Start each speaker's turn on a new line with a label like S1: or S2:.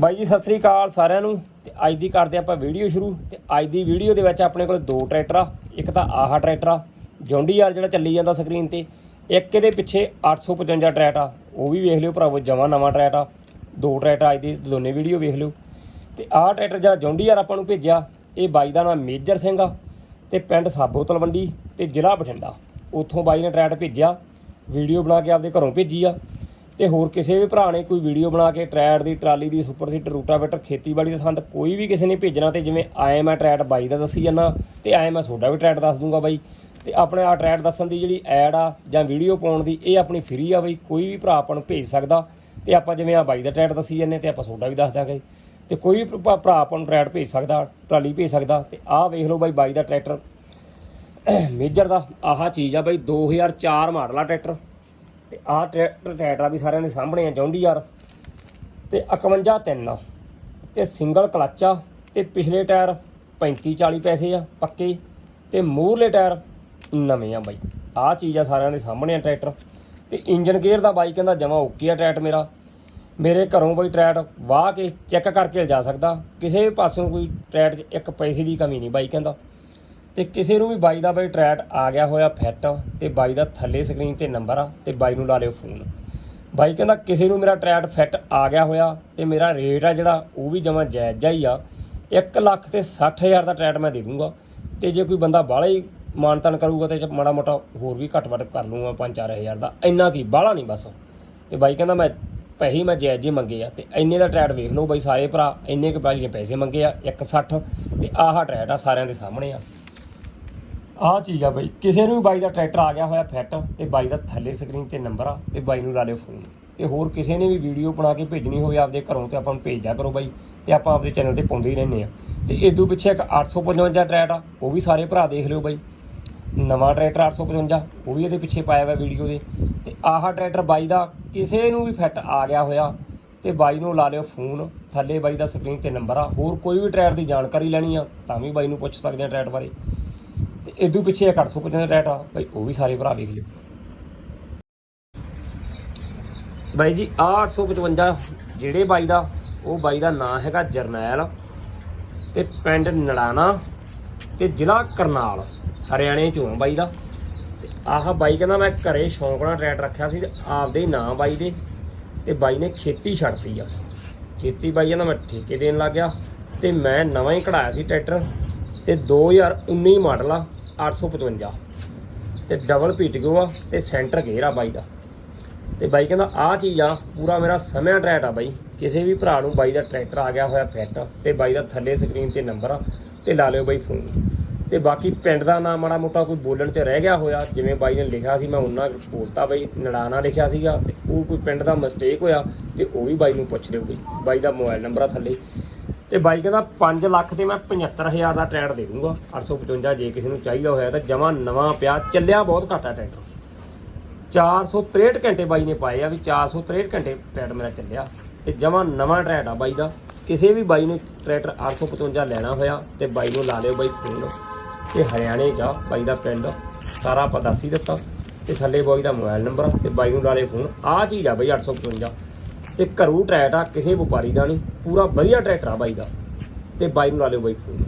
S1: ਬਾਈ ਜੀ, ਸਤਿ ਸ੍ਰੀ ਅਕਾਲ ਸਾਰਿਆਂ ਨੂੰ। ਤੇ ਅੱਜ ਦੀ ਕਰਦੇ ਆਪਾਂ ਵੀਡੀਓ ਸ਼ੁਰੂ। ਤੇ ਅੱਜ ਦੀ ਵੀਡੀਓ ਦੇ ਵਿੱਚ ਆਪਣੇ ਕੋਲ ਦੋ ਟਰੈਕਟਰ ਆ। ਇੱਕ ਤਾਂ ਆਹ ਟਰੈਕਟਰ ਆ ਜੌਂਡੀਆਰ ਜਿਹੜਾ ਚੱਲੀ ਜਾਂਦਾ ਸਕਰੀਨ ਤੇ। ਇੱਕ ਇਹਦੇ ਪਿੱਛੇ 855 ਟਰੈਟ ਆ। ਉਹ ਵੀ ਵੇਖ ਲਿਓ ਭਰਾਵੋ, ਜਮਾ ਨਵਾਂ ਟਰੈਟ ਆ। ਦੋ ਟਰੈਕਟ ਅੱਜ ਦੀ ਦੋਨੇ ਵੀਡੀਓ ਵੇਖ ਲਿਓ। ਤੇ ਆਹ ਟਰੈਕਟਰ ਜਿਹੜਾ ਜੌਂਡੀਆਰ ਆਪਾਂ ਨੂੰ ਭੇਜਿਆ, ਇਹ ਬਾਈ ਦਾ ਨਾਮ ਮੇਜਰ ਸਿੰਘ ਆ। ਤੇ ਪਿੰਡ ਸਾਬੋ ਤਲਵੰਡੀ ਤੇ ਜ਼ਿਲ੍ਹਾ ਬਠਿੰਡਾ। ਉੱਥੋਂ ਬਾਈ ਨੇ ਟਰੈਕਟ ਭੇਜਿਆ। ਵੀਡੀਓ ਬਣਾ ਕੇ ਆਪਦੇ ਘਰੋਂ ਭੇਜੀ ਆ। ਤੇ ਹੋਰ ਕਿਸੇ ਵੀ ਭਰਾ ਨੇ ਕੋਈ ਵੀਡੀਓ ਬਣਾ ਕੇ ਟਰੈਟ ਦੀ, ਟਰਾਲੀ ਦੀ, ਸੁਪਰ ਸੀਟਰ, ਰੂਟਾਵੇਟਰ, ਖੇਤੀਬਾੜੀ ਦਾ ਸੰਦ ਕੋਈ ਵੀ ਕਿਸੇ ਨੇ ਭੇਜਣਾ ਤੇ ਜਿਵੇਂ ਆਏ ਮੈਂ ਟਰੈਟ ਬਾਈ ਦਾ ਦੱਸੀ ਜਾਂਦਾ, ਤੇ ਆਏ ਮੈਂ ਤੁਹਾਡਾ ਵੀ ਟਰੈਟ ਦੱਸ ਦੂੰਗਾ ਬਾਈ। ਤੇ ਆਪਣੇ ਆ ਟਰੈਟ ਦੱਸਣ ਦੀ ਜਿਹੜੀ ਐਡ ਆ ਜਾਂ ਵੀਡੀਓ ਪਾਉਣ ਦੀ, ਇਹ ਆਪਣੀ ਫ੍ਰੀ ਆ ਬਾਈ, ਕੋਈ ਵੀ ਭਰਾ ਆਪਾਂ ਨੂੰ ਭੇਜ ਸਕਦਾ। ਤੇ ਆਪਾਂ ਜਿਵੇਂ ਆ ਬਾਈ ਦਾ ਟਰੈਟ ਦੱਸੀ ਜਾਂਦੇ ਤੇ ਆਪਾਂ ਤੁਹਾਡਾ ਵੀ ਦੱਸ ਦਾਂਗੇ। ਤੇ ਕੋਈ ਵੀ ਭਰਾ ਭਰਾ ਆਪਾਂ ਨੂੰ ਟਰੈਟ ਭੇਜ ਸਕਦਾ, ਟਰਾਲੀ ਭੇਜ ਸਕਦਾ, ਤੇ ਆਹ ਵੇਖ ਲਓ ਬਾਈ ਬਾਈ ਦਾ ਟਰੈਕਟਰ। ਮੇਜਰ ਦਾ ਆਹ ਚੀਜ਼ ਆ ਬਾਈ 2004 ਮਾਡਲ ਆ ਟਰੈਕਟਰ। ਤੇ ਆਹ ਟਰੈਕਟਰ ਟਰੈਕਟਰ ਵੀ ਸਾਰਿਆਂ ਦੇ ਸਾਹਮਣੇ ਆ ਜੌਂਡੀ ਯਾਰ ਤੇ 51 ਤਿੰਨ ਆ। ਤੇ ਸਿੰਗਲ ਕਲੱਚ ਆ, ਤੇ ਪਿਛਲੇ ਟਾਇਰ 35 40 ਪੈਸੇ ਆ, ਪੱਕੇ। ਤੇ ਮੂਹਰਲੇ ਟਾਇਰ ਨਵੇਂ ਆ ਬਾਈ। ਆਹ ਚੀਜ਼ ਆ ਸਾਰਿਆਂ ਦੇ ਸਾਹਮਣੇ ਆ ਟਰੈਕਟਰ। ਤੇ ਇੰਜਨ ਗੇਅਰ ਦਾ ਬਾਈ ਕਹਿੰਦਾ ਜਮਾ ਓਕੇ ਆ ਟਰੈਕਟਰ ਮੇਰਾ। ਮੇਰੇ ਘਰੋਂ ਬਈ ਟਰੈਟ ਵਾਹ ਕੇ ਚੈੱਕ ਕਰਕੇ ਲਿਜਾ ਸਕਦਾ। ਕਿਸੇ ਵੀ ਪਾਸਿਓਂ ਕੋਈ ਟਰੈਟ 'ਚ ਇੱਕ ਪੈਸੇ ਦੀ ਕਮੀ ਨਹੀਂ ਬਾਈ ਕਹਿੰਦਾ। ਤੇ ਕਿਸੇ ਨੂੰ ਵੀ ਬਾਈ ਦਾ ਬਾਈ ਟਰੈਟ ਆ ਗਿਆ ਹੋਇਆ ਫਿੱਟ, ਤੇ ਬਾਈ ਦਾ ਥੱਲੇ ਸਕਰੀਨ ਤੇ ਨੰਬਰ ਆ, ਤੇ ਬਾਈ ਨੂੰ ਲਾ ਲਿਓ ਫੋਨ। ਬਾਈ ਕਹਿੰਦਾ ਕਿਸੇ ਨੂੰ ਮੇਰਾ ਟਰੈਟ ਫਿੱਟ ਆ ਗਿਆ ਹੋਇਆ, ਤੇ ਮੇਰਾ ਰੇਟ ਆ ਜਿਹੜਾ, ਉਹ ਵੀ ਜਮਾ ਜਾਇਜ਼ ਜਿਹਾ ਹੀ ਆ। 1 ਲੱਖ ਤੇ 60000 ਦਾ ਟਰੈਟ ਮੈਂ ਦੇ ਦੂੰਗਾ, ਤੇ ਜੇ ਕੋਈ ਬੰਦਾ ਬਾਹਲਾ ਹੀ ਮਾਨਤਨ ਕਰੂਗਾ ਤੇ ਮਾੜਾ ਮੋਟਾ ਹੋਰ ਵੀ ਘੱਟ ਵੱਟ ਕਰ ਲੂੰਗਾ 5-4000 ਦਾ, ਇੰਨਾ ਕੀ, ਬਾਹਲਾ ਨਹੀਂ ਬਸ। ਤੇ ਬਾਈ ਕਹਿੰਦਾ ਮੈਂ ਪੈਸੇ ਮੈਂ ਜਾਇਜ਼ ਹੀ ਮੰਗੇ ਆ, ਤੇ ਇੰਨੇ ਦਾ ਟਰੈਟ ਵੇਖ ਲਓ ਬਾਈ ਸਾਰੇ ਭਰਾ, ਇੰਨੇ ਕੁ ਬਾਈ ਨੇ ਪੈਸੇ ਮੰਗੇ ਆ 160 ਤੇ ਆਹ ਟਰੈਟ ਆ ਸਾਰਿਆਂ ਦੇ ਸਾਹਮਣੇ ਆ। ਆਹ ਚੀਜ਼ ਆ ਬਾਈ, ਕਿਸੇ ਨੂੰ ਵੀ ਬਾਈ ਦਾ ਟਰੈਕਟਰ ਆ ਗਿਆ ਹੋਇਆ ਫਿੱਟ ਤੇ ਬਾਈ ਦਾ ਥੱਲੇ ਸਕਰੀਨ ਤੇ ਨੰਬਰ ਆ ਤੇ ਬਾਈ ਨੂੰ ਲਾ ਲਿਓ ਫੋਨ। ਤੇ ਹੋਰ ਕਿਸੇ ਨੇ ਵੀ ਵੀਡੀਓ ਬਣਾ ਕੇ ਭੇਜਣੀ ਹੋਵੇ ਆਪਦੇ ਘਰੋਂ ਤੇ ਆਪਾਂ ਨੂੰ ਭੇਜ ਦਿਆ ਕਰੋ ਬਾਈ, ਤੇ ਆਪਾਂ ਆਪਦੇ ਚੈਨਲ ਤੇ ਪਾਉਂਦੇ ਹੀ ਰਹਿੰਦੇ ਆ। ਤੇ ਇਦੋਂ ਪਿੱਛੇ ਇੱਕ 855 ਟਰੈਕਟ ਆ, ਉਹ ਵੀ ਸਾਰੇ ਭਰਾ ਦੇਖ ਲਿਓ ਬਾਈ। ਨਵਾਂ ਟਰੈਕਟਰ 855 ਉਹ ਵੀ ਇਹਦੇ ਪਿੱਛੇ ਪਾਇਆ ਹੋਇਆ ਵੀਡੀਓ ਦੇ। ਤੇ ਆਹ ਟਰੈਕਟਰ ਬਾਈ ਦਾ ਕਿਸੇ ਨੂੰ ਵੀ ਫਿੱਟ ਆ ਗਿਆ ਹੋਇਆ, ਤੇ ਬਾਈ ਨੂੰ ਲਾ ਲਿਓ ਫੋਨ, ਥੱਲੇ ਬਾਈ ਦਾ ਸਕਰੀਨ ਤੇ ਨੰਬਰ ਆ। ਹੋਰ ਕੋਈ ਵੀ ਟਰੈਕਟਰ ਦੀ ਜਾਣਕਾਰੀ ਲੈਣੀ ਆ, ਤਾਂ ਵੀ ਬਾਈ ਨੂੰ ਪੁੱਛ ਸਕਦੇ ਆ ਟਰੈਕਟਰ ਬਾਰੇ। ਇਦੋਂ ਪਿੱਛੇ ਇੱਕ 855 ਟਰੈਕਟਰ ਆ। ਬਾਈ, ਉਹ ਵੀ ਸਾਰੇ ਭਰਾ ਵੇਖ ਲਿਓ। ਬਾਈ ਜੀ, ਆਹ 855 ਜਿਹੜੇ ਬਾਈ ਦਾ, ਉਹ ਬਾਈ ਦਾ ਨਾਂ ਹੈਗਾ ਜਰਨੈਲ ਤੇ ਪਿੰਡ ਨੜਾਣਾ ਤੇ ਜ਼ਿਲ੍ਹਾ ਕਰਨਾਲ, ਹਰਿਆਣੇ ਚੋਂ ਆ ਬਾਈ ਦਾ। ਤੇ ਆਹ ਬਾਈ ਕਹਿੰਦਾ ਮੈਂ ਘਰੇ ਸ਼ੌਂਕ ਨਾਲ ਟਰੈਕਟਰ ਰੱਖਿਆ ਸੀ ਤੇ ਆਪਦੇ ਨਾਂ ਬਾਈ ਦੇ ਤੇ ਬਾਈ ਨੇ ਖੇਤੀ ਛੱਡਤੀ ਆ। ਖੇਤੀ ਬਾਈ ਕਹਿੰਦਾ ਮੈਂ ਠੇਕੇ ਦੇਣ ਲੱਗ ਗਿਆ ਤੇ ਮੈਂ ਨਵਾਂ ਹੀ ਕਢਾਇਆ ਸੀ ਟਰੈਕਟਰ ਤੇ 2019 ਮਾਡਲ ਆ। 855 ਤੇ ਡਬਲ ਪੀਟੀਓ ਆ ਤੇ ਸੈਂਟਰ ਗੇਅਰ ਆ ਬਾਈ ਦਾ। ਤੇ ਬਾਈ ਕਹਿੰਦਾ, ਆਹ ਚੀਜ਼ ਆ, ਪੂਰਾ ਮੇਰਾ ਸਮਿਆ ਟਰੈਟ ਆ ਬਾਈ। ਕਿਸੇ ਵੀ ਭਰਾ ਨੂੰ ਬਾਈ ਦਾ ਟਰੈਕਟਰ ਆ ਗਿਆ ਹੋਇਆ ਫਿੱਟ ਤੇ ਬਾਈ ਦਾ ਥੱਲੇ ਸਕਰੀਨ ਤੇ ਨੰਬਰ ਆ ਤੇ ਲਾ ਲਿਓ ਬਾਈ ਫੋਨ ਤੇ ਬਾਕੀ ਪਿੰਡ ਦਾ ਨਾਮ ਮਾੜਾ ਮੋਟਾ ਕੋਈ ਬੋਲਣ ਚ ਰਹਿ ਗਿਆ ਹੋਇਆ, ਜਿਵੇਂ ਬਾਈ ਨੇ ਲਿਖਿਆ ਸੀ, ਮੈਂ ਉਹਨਾਂ ਬੋਲਤਾ ਬਾਈ ਨੜਾਣਾ ਲਿਖਿਆ ਸੀਗਾ ਤੇ ਉਹ ਕੋਈ ਪਿੰਡ ਦਾ ਮਿਸਟੇਕ ਹੋਇਆ ਤੇ ਉਹ ਵੀ ਬਾਈ ਨੂੰ ਪੁੱਛ ਲਿਓ ਬਈ। ਬਾਈ ਦਾ ਮੋਬਾਈਲ ਨੰਬਰ ਆ ਥੱਲੇ। ਤੇ ਬਾਈ ਕਹਿੰਦਾ 5 ਲੱਖ ਤੇ ਮੈਂ 75000 ਦਾ ਟਰੈਕਟ ਦੇ ਦੂੰਗਾ। 855 ਜੇ ਕਿਸੇ ਨੂੰ ਚਾਹੀਦਾ ਹੋਇਆ ਤਾਂ ਜਮਾ ਨਵਾਂ ਪਿਆ, ਚੱਲਿਆ ਬਹੁਤ ਘੱਟ ਆ ਟਰੈਕਟਰ। 463 ਘੰਟੇ ਬਾਈ ਨੇ ਪਾਏ ਆ ਵੀ 463 ਘੰਟੇ ਟਰੈਕਟਰ ਮੇਰਾ ਚੱਲਿਆ ਤੇ ਜਮਾ ਨਵਾਂ ਟਰੈਕਟ ਆ ਬਾਈ ਦਾ। ਕਿਸੇ ਵੀ ਬਾਈ ਨੂੰ ਟਰੈਕਟਰ 855 ਲੈਣਾ ਹੋਇਆ ਤੇ ਬਾਈ ਨੂੰ ਲਾ ਲਿਓ ਬਾਈ ਫੋਨ ਤੇ ਹਰਿਆਣੇ ਚ ਆ ਬਾਈ ਦਾ ਪਿੰਡ ਸਾਰਾ ਆਪਾਂ ਦੱਸ ਹੀ ਦਿੱਤਾ ਤੇ ਥੱਲੇ ਬਾਈ ਦਾ ਮੋਬਾਈਲ ਨੰਬਰ ਤੇ ਬਾਈ ਨੂੰ ਲਾ ਲਿਓ ਫੋਨ। ਆਹ ਚੀਜ਼ ਆ ਬਾਈ 855 ਤੇ ਘਰੂ ਟਰੈਟ ਆ, ਕਿਸੇ ਵਪਾਰੀ ਦਾ ਨਹੀਂ, ਪੂਰਾ ਵਧੀਆ ਟਰੈਕਟਰ ਆ ਬਾਈ ਦਾ। ਤੇ ਬਾਈ ਨੂੰ ਲਾ ਲਿਓ ਬਾਈ ਫੋਨ